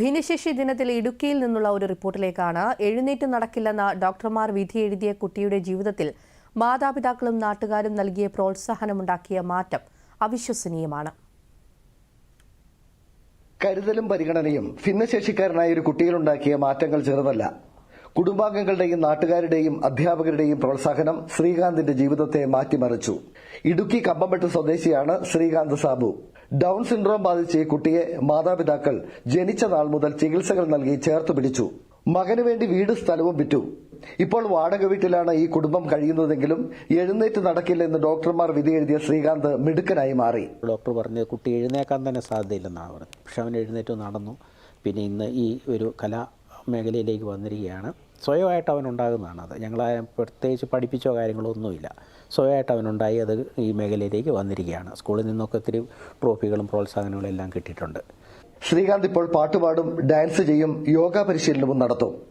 ഭിന്നശേഷി ദിനത്തിൽ ഇടുക്കിയിൽ നിന്നുള്ള ഒരു റിപ്പോർട്ടിലേക്കാണ് എഴുന്നേറ്റ് നടക്കില്ലെന്ന ഡോക്ടർമാർ വിധി എഴുതിയ കുട്ടിയുടെ ജീവിതത്തിൽ മാതാപിതാക്കളും നാട്ടുകാരും നൽകിയ പ്രോത്സാഹനമുണ്ടാക്കിയ മാറ്റം അവിശ്വസനീയമാണ്. കരുതലും പരിഗണനയും ഭിന്നശേഷിക്കാരനായ ഒരു കുട്ടിയിലുണ്ടാക്കിയ മാറ്റങ്ങൾ ചെറുതല്ല. കുടുംബാംഗങ്ങളുടെയും നാട്ടുകാരുടെയും അധ്യാപകരുടെയും പ്രോത്സാഹനം ശ്രീകാന്തിന്റെ ജീവിതത്തെ മാറ്റിമറിച്ചു. ഇടുക്കി കമ്പംമെട്ട് സ്വദേശിയാണ് ശ്രീകാന്ത് സാബു. ഡൌൺ സിൻഡ്രോം ബാധിച്ച ഈ കുട്ടിയെ മാതാപിതാക്കൾ ജനിച്ച നാൾ മുതൽ ചികിത്സകൾ നൽകി ചേർത്തു പിടിച്ചു. മകനു വേണ്ടി വീട് സ്ഥലവും വിറ്റു. ഇപ്പോൾ വാടക വീട്ടിലാണ് ഈ കുടുംബം കഴിയുന്നതെങ്കിലും എഴുന്നേറ്റ് നടക്കില്ലെന്ന് ഡോക്ടർമാർ വിധി എഴുതിയ ശ്രീകാന്ത് മിടുക്കനായി മാറി. ഡോക്ടർ പറഞ്ഞത് കുട്ടി എഴുന്നേക്കാൻ തന്നെ സാധ്യതയില്ലെന്നാണ് പറഞ്ഞത്. പക്ഷെ അവൻ എഴുന്നേറ്റ് നടന്നു. പിന്നെ ഇന്ന് ഈ ഒരു കലാ മേഖലയിലേക്ക് വന്നിരിക്കുകയാണ്. സ്വയമായിട്ട് അവനുണ്ടാകുന്നതാണ് അത്. ഞങ്ങൾ പ്രത്യേകിച്ച് പഠിപ്പിച്ചോ കാര്യങ്ങളോ ഒന്നുമില്ല. സ്വയമായിട്ട് അവനുണ്ടായി അത് ഈ മേഖലയിലേക്ക് വന്നിരിക്കുകയാണ്. സ്കൂളിൽ നിന്നൊക്കെ ഒത്തിരി ട്രോഫികളും പ്രോത്സാഹനങ്ങളും എല്ലാം കിട്ടിയിട്ടുണ്ട്. ശ്രീകാന്ത് ഇപ്പോൾ പാട്ടുപാടും ഡാൻസ് ചെയ്യും യോഗ പരിശീലനവും നടത്തും.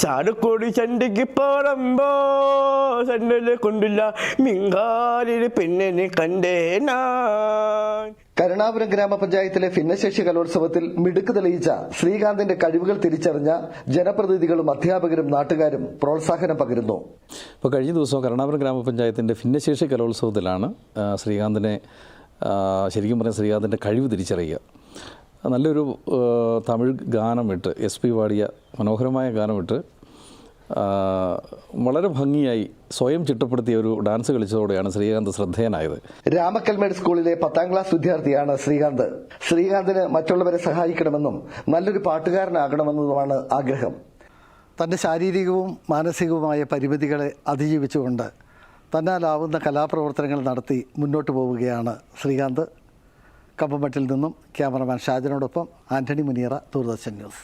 ചാടുകൂടി ചണ്ടിക്ക് പറമ്പോ ചണ്ടൽ കൊണ്ടില്ല മിങ്കാലിൽ പെണ്ണിനെ കണ്ടേ ഞാൻ. കരുണാപുരം ഗ്രാമപഞ്ചായത്തിലെ ഭിന്നശേഷി കലോത്സവത്തിൽ മിടുക്ക് തെളിയിച്ച ശ്രീകാന്തിന്റെ കഴിവുകൾ തിരിച്ചറിഞ്ഞ ജനപ്രതിനിധികളും അധ്യാപകരും നാട്ടുകാരും പ്രോത്സാഹനം പകരുന്നു. ഇപ്പോൾ കഴിഞ്ഞ ദിവസം കരുണാപുരം ഗ്രാമപഞ്ചായത്തിന്റെ ഭിന്നശേഷി കലോത്സവത്തിലാണ് ശ്രീകാന്തിനെ ശരിക്കും പറഞ്ഞാൽ ശ്രീകാന്തിന്റെ കഴിവ് തിരിച്ചറിയുക. നല്ലൊരു തമിഴ് ഗാനമിട്ട് എസ് പി പാടിയ മനോഹരമായ ഗാനമിട്ട് വളരെ ഭംഗിയായി സ്വയം ചിട്ടപ്പെടുത്തിയ ഒരു ഡാൻസ് കളിച്ചതോടെയാണ് ശ്രീകാന്ത് ശ്രദ്ധേയനായത്. രാമക്കൽമേട് സ്കൂളിലെ പത്താം ക്ലാസ് വിദ്യാർത്ഥിയാണ് ശ്രീകാന്ത്. ശ്രീകാന്തിന് മറ്റുള്ളവരെ സഹായിക്കണമെന്നും നല്ലൊരു പാട്ടുകാരനാകണമെന്നതുമാണ് ആഗ്രഹം. തന്റെ ശാരീരികവും മാനസികവുമായ പരിമിതികളെ അതിജീവിച്ചുകൊണ്ട് തന്നാലാവുന്ന കലാപ്രവർത്തനങ്ങൾ നടത്തി മുന്നോട്ട് പോവുകയാണ് ശ്രീകാന്ത്. കമ്പമട്ടിൽ നിന്നും ക്യാമറമാൻ ഷാജനോടൊപ്പം ആന്റണി മുനിയറ ദൂരദർശൻ ന്യൂസ്.